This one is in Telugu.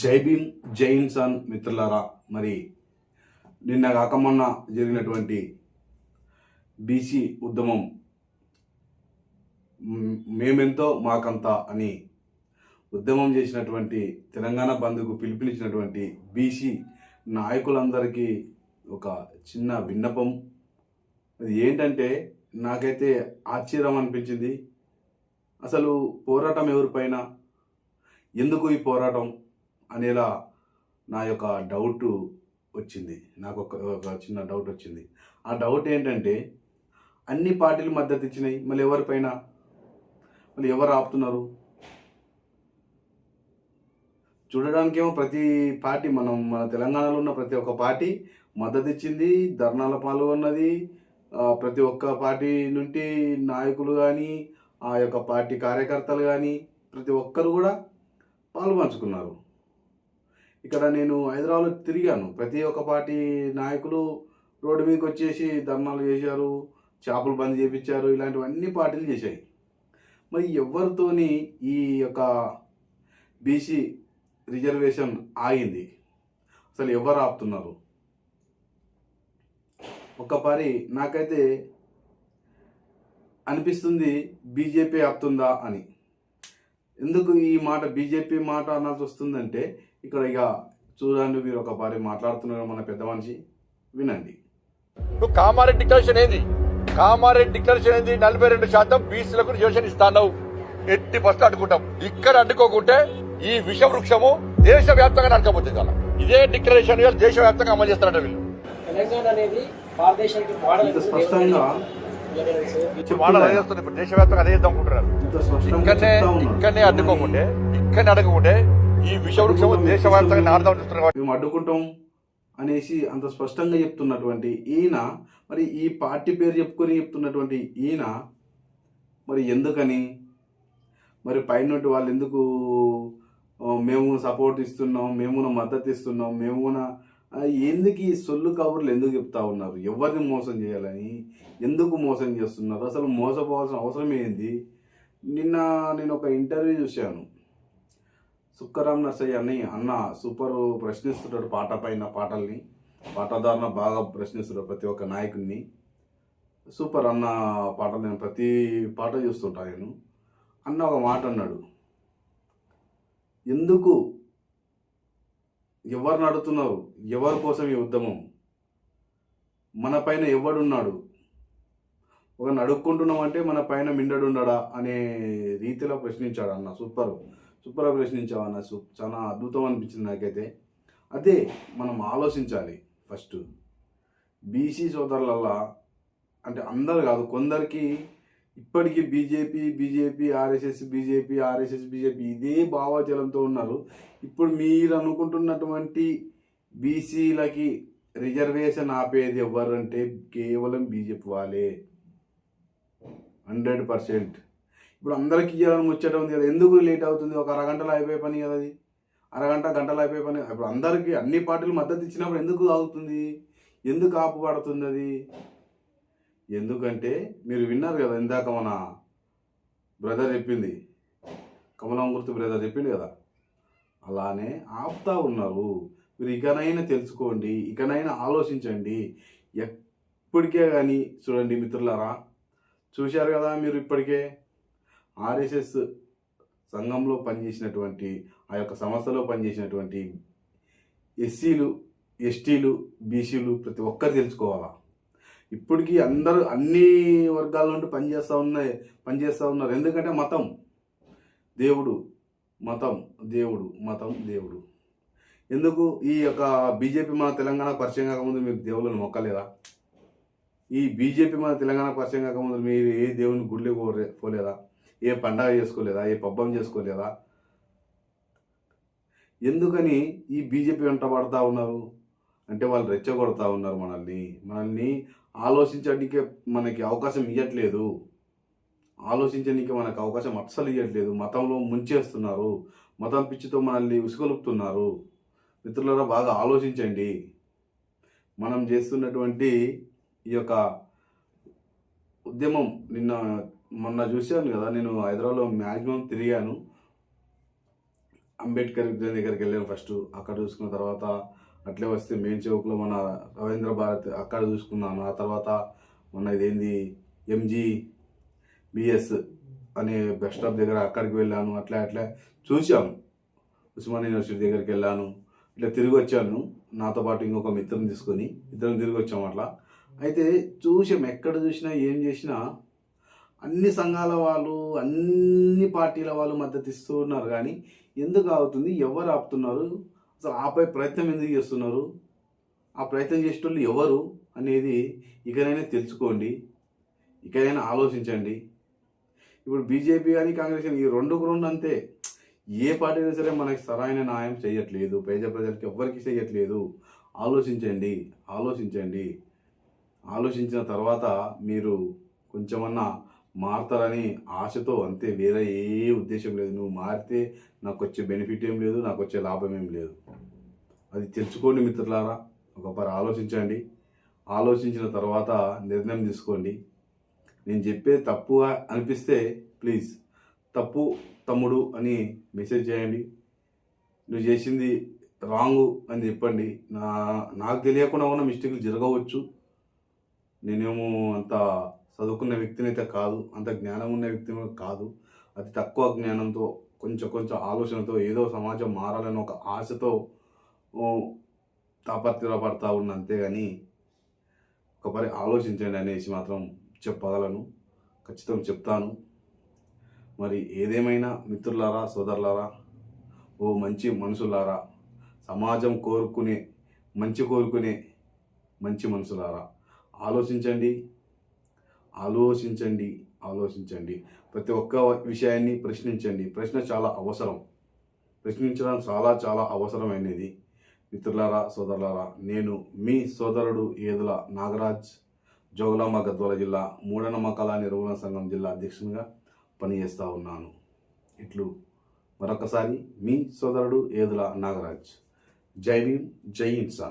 జై భీమ్ జై ఇన్సాన్ మిత్రులారా. మరి నిన్న కాక మొన్న జరిగినటువంటి బీసీ ఉద్యమం మేమెంతో మాకంత అని ఉద్యమం చేసినటువంటి తెలంగాణ బంధుకు పిలుపునిచ్చినటువంటి బీసీ నాయకులందరికీ ఒక చిన్న విన్నపం. అది ఏంటంటే నాకైతే ఆశ్చర్యం అనిపించింది. అసలు పోరాటం ఎవరిపైన ఎందుకు ఈ పోరాటం? అనేలా నా యొక్క డౌట్ వచ్చింది. నాకు ఒక ఒక చిన్న డౌట్ వచ్చింది. ఆ డౌట్ ఏంటంటే అన్ని పార్టీలు మద్దతు ఇచ్చినాయి. మళ్ళీ ఎవరిపైన మళ్ళీ ఎవరు ఆపుతున్నారు? చూడడానికి ఏమో ప్రతి పార్టీ మనం మన తెలంగాణలో ఉన్న ప్రతి ఒక్క పార్టీ మద్దతు ఇచ్చింది ధర్నాల పాల్గొన్నది ప్రతి ఒక్క పార్టీ నుండి నాయకులు కానీ ఆ యొక్క పార్టీ కార్యకర్తలు కానీ ప్రతి ఒక్కరు కూడా పాల్పంచుకున్నారు ఇక్కడ నేను హైదరాబాద్లో తిరిగాను. ప్రతి ఒక్క పార్టీ నాయకులు రోడ్డు మీదకి వచ్చేసి ధర్నాలు చేశారు చేపలు బంద్ చేపించారు ఇలాంటివన్నీ పార్టీలు చేశాయి. మరి ఎవరితోని ఈ యొక్క బీసీ రిజర్వేషన్ ఆగింది? అసలు ఎవరు ఆపుతున్నారు? ఒక్కపారి నాకైతే అనిపిస్తుంది బీజేపీ ఆపుతుందా అని. ఎందుకు ఈ మాట బీజేపీ మాట అనాల్సి వస్తుందంటే ఇక్కడ ఇక చూడండి మీరు ఒక పారి మాట్లాడుతున్నారు మన పెద్ద మనిషి. వినండి. నువ్వు కామారెడ్డి డిక్లరేషన్ ఏంది? కామారెడ్డి డిక్లరేషన్ ఏంది? నలభై రెండు శాతం బీసీలకు రిజర్వేషన్ ఇస్తాను ఎట్టి బస్సు అడ్డుకుంటాం. ఇక్కడ అడ్డుకోకుంటే ఈ విష వృక్షము దేశ వ్యాప్తంగా నడకపోతుంది అలా ఇదే డిక్లరేషన్ ఇవాళ దేశ వ్యాప్తంగా అమలు చేస్తారట వీళ్ళు. తెలంగాణ అనేది భారతదేశానికి మోడల్ స్పష్టంగా. అదే ఇప్పుడు చేద్దాం అనుకుంటున్నారు. ఇక్కడనే. ఇక్కడనే అడ్డుకోకుంటే ఇక్కడనే అడగకుంటే ఈ విష వృక్షము దేశ వ్యాప్తంగా నాడదాం చూస్తున్నారు కాబట్టి. మేము అడ్డుకుంటాం అనేసి అంత స్పష్టంగా చెప్తున్నటువంటి ఈయన మరి ఈ పార్టీ పేరు చెప్పుకొని చెప్తున్నటువంటి ఈయన మరి ఎందుకని? మరి పైన వాళ్ళు ఎందుకు మేము సపోర్ట్ ఇస్తున్నాం మేము మద్దతు ఇస్తున్నాం మేము ఎందుకు ఈ సొల్లు కబుర్లు ఎందుకు చెప్తా ఉన్నారు? ఎవరిని మోసం చేయాలని ఎందుకు మోసం చేస్తున్నారు? అసలు మోసపోవాల్సిన అవసరం ఏంది? నిన్న నేను ఒక ఇంటర్వ్యూ చూశాను. సుక్కరామ్ నర్సయ్య అని అన్న సూపర్ ప్రశ్నిస్తున్నాడు పాట పైన పాటల్ని. పాటదారున బాగా ప్రశ్నిస్తున్నాడు ప్రతి ఒక్క నాయకుడిని. సూపర్ అన్న పాటలు నేను ప్రతి పాట చూస్తుంటా నేను. అన్న ఒక మాట అన్నాడు. ఎందుకు ఎవరు నడుతున్నారు ఎవరి కోసం ఈ ఉద్యమం? మన పైన ఎవడున్నాడు? ఒక నడుక్కుంటున్నాం అంటే మన పైన మిండడున్నాడా? అనే రీతిలో ప్రశ్నించాడు అన్న సూపర్. సూపర్గా ప్రశ్నించావు అన్న సూ చాలా అద్భుతం అనిపించింది నాకైతే. అదే మనం ఆలోచించాలి ఫస్ట్. బీసీ సోదరులల్లా అంటే అందరు కాదు కొందరికి ఇప్పటికీ BJP BJP RSS BJP RSS BJP ఇదే భావాజలంతో ఉన్నారు. ఇప్పుడు మీరు అనుకుంటున్నటువంటి బీసీలకి రిజర్వేషన్ ఆపేది ఎవరంటే కేవలం బీజేపీ వాళ్ళే. Hundred percent. ఇప్పుడు అందరికి ఇవ్వాలని ముచ్చట ఉంది కదా. ఎందుకు లేట్ అవుతుంది? ఒక అరగంటలో అయిపోయే పని కదా అది. అరగంట గంటలు అయిపోయే పని ఇప్పుడు అందరికీ అన్ని పార్టీలు మద్దతు ఇచ్చినప్పుడు ఎందుకు ఆగుతుంది? ఎందుకు ఆపుపడుతుంది అది? ఎందుకంటే మీరు విన్నారు కదా ఇందాక మన బ్రదర్ చెప్పింది. కమలం గుర్తు బ్రదర్ చెప్పింది కదా. అలానే ఆపుతా ఉన్నారు. మీరు ఇకనైనా తెలుసుకోండి ఇకనైనా ఆలోచించండి. ఎప్పటికే కానీ చూడండి మిత్రులారా చూశారు కదా మీరు ఇప్పటికే? ఆర్ఎస్ఎస్ సంఘంలో పనిచేసినటువంటి ఆ యొక్క సంస్థలో పనిచేసినటువంటి ఎస్సీలు ఎస్టీలు బీసీలు ప్రతి ఒక్కరు తెలుసుకోవాలా? ఇప్పటికీ అందరూ అన్ని వర్గాల నుండి పనిచేస్తూ ఉన్నాయి పనిచేస్తూ ఉన్నారు. ఎందుకంటే మతం. దేవుడు మతం దేవుడు మతం దేవుడు. ఎందుకు? ఈ యొక్క బీజేపీ మన తెలంగాణ పరిచయం కాకముందు మీరు దేవుళ్ళని మొక్కలేదా? ఈ బీజేపీ మన తెలంగాణ పరిచయం కాకముందు మీరు ఏ దేవుని గుడిలో పోలే పోలేదా? ఏ పండగ చేసుకోలేదా? ఏ పబ్బం చేసుకోలేదా? ఎందుకని ఈ బీజేపీ వెంట పడతా ఉన్నారు? అంటే వాళ్ళు రెచ్చగొడతా ఉన్నారు మనల్ని. మనల్ని ఆలోచించడానికి మనకి అవకాశం ఇవ్వట్లేదు ఆలోచించడానికి మనకు అవకాశం అస్సలు ఇవ్వట్లేదు మతంలో ముంచేస్తున్నారు. మతం పిచ్చితో మనల్ని ఉసుగొలుపుతున్నారు. మిత్రులారా బాగా ఆలోచించండి. మనం చేస్తున్నటువంటి ఈ యొక్క ఉద్యమం నిన్న మొన్న చూశాను కదా నేను హైదరాబాద్లో మ్యాక్సిమం తిరిగాను. అంబేద్కర్ విగ్రహం దగ్గరికి వెళ్ళాను ఫస్ట్. అక్కడ చూసుకున్న తర్వాత అట్లే వస్తే మెయిన్ చౌక్లో మన రవీంద్ర భారత్ అక్కడ చూసుకున్నాను. ఆ తర్వాత మన ఇదేంది ఎంజీ బిఎస్ అనే బస్ స్టాప్ దగ్గర అక్కడికి వెళ్ళాను. అట్లా అట్లా చూశాను. ఉస్మాన్ యూనివర్సిటీ దగ్గరికి వెళ్ళాను. ఇట్లా తిరిగి వచ్చాను. నాతో పాటు ఇంకొక మిత్రం తీసుకొని ఇద్దరం తిరిగి వచ్చాము అట్లా. అయితే చూసాం ఎక్కడ చూసినా ఏం చేసినా అన్ని సంఘాల వాళ్ళు అన్ని పార్టీల వాళ్ళు మద్దతు ఇస్తూ ఉన్నారు. కానీ ఎందుకు ఆగుతుంది? ఎవరు ఆపుతున్నారు? అసలు ఆపై ప్రయత్నం ఎందుకు చేస్తున్నారు? ఆ ప్రయత్నం చేసేటోళ్ళు ఎవరు అనేది ఇకనైనా తెలుసుకోండి. ఇకనైనా ఆలోచించండి. ఇప్పుడు బీజేపీ కానీ కాంగ్రెస్ కానీ ఈ రెండు రెండు అంతే. ఏ పార్టీ అయినా సరే మనకి సరైన న్యాయం చేయట్లేదు. పేద ప్రజలకి ఎవ్వరికి చేయట్లేదు. ఆలోచించండి. ఆలోచించండి. ఆలోచించిన తర్వాత మీరు కొంచెమన్నా మారుతారని ఆశతో అంతే వేరే ఏ ఉద్దేశం లేదు. నువ్వు మారితే నాకు వచ్చే బెనిఫిట్ ఏం లేదు నాకు వచ్చే లాభం ఏం లేదు. అది తెలుసుకోండి మిత్రులారా. ఒకసారి ఆలోచించండి. ఆలోచించిన తర్వాత నిర్ణయం తీసుకోండి. నేను చెప్పేది తప్పుగా అనిపిస్తే ప్లీజ్ తప్పు తమ్ముడు అని మెసేజ్ చేయండి. నువ్వు చేసింది రాంగు అని చెప్పండి. నా నాకు తెలియకుండా ఉన్న మిస్టేక్లు జరగవచ్చు. నేనేమో అంత చదువుకున్న వ్యక్తిని అయితే కాదు అంత జ్ఞానం ఉన్న వ్యక్తిని కాదు. అతి తక్కువ జ్ఞానంతో కొంచెం కొంచెం ఆలోచనతో ఏదో సమాజం మారాలని ఒక ఆశతో తాపత్రపడతా ఉన్న అంతేగాని ఒక పరి ఆలోచించండి అనేసి మాత్రం చెప్పగలను. ఖచ్చితంగా చెప్తాను. మరి ఏదేమైనా మిత్రులారా సోదరులారా ఓ మంచి మనుషులారా సమాజం కోరుకునే మంచి కోరుకునే మంచి మనుషులారా ఆలోచించండి. ఆలోచించండి ఆలోచించండి. ప్రతి ఒక్క విషయాన్ని ప్రశ్నించండి. ప్రశ్న చాలా అవసరం. ప్రశ్నించడం చాలా చాలా అవసరమైనది. మిత్రులారా సోదరులారా నేను మీ సోదరుడు ఏదుల నాగరాజ్ జోగులాంబ గద్వాల జిల్లా మూఢనమ్మకాల నిర్వహణ సంఘం జిల్లా అధ్యక్షునిగా పనిచేస్తూ ఉన్నాను. ఇట్లు మరొకసారి మీ సోదరుడు ఏదుల నాగరాజ్. జై భీమ్ జై ఇన్సాన్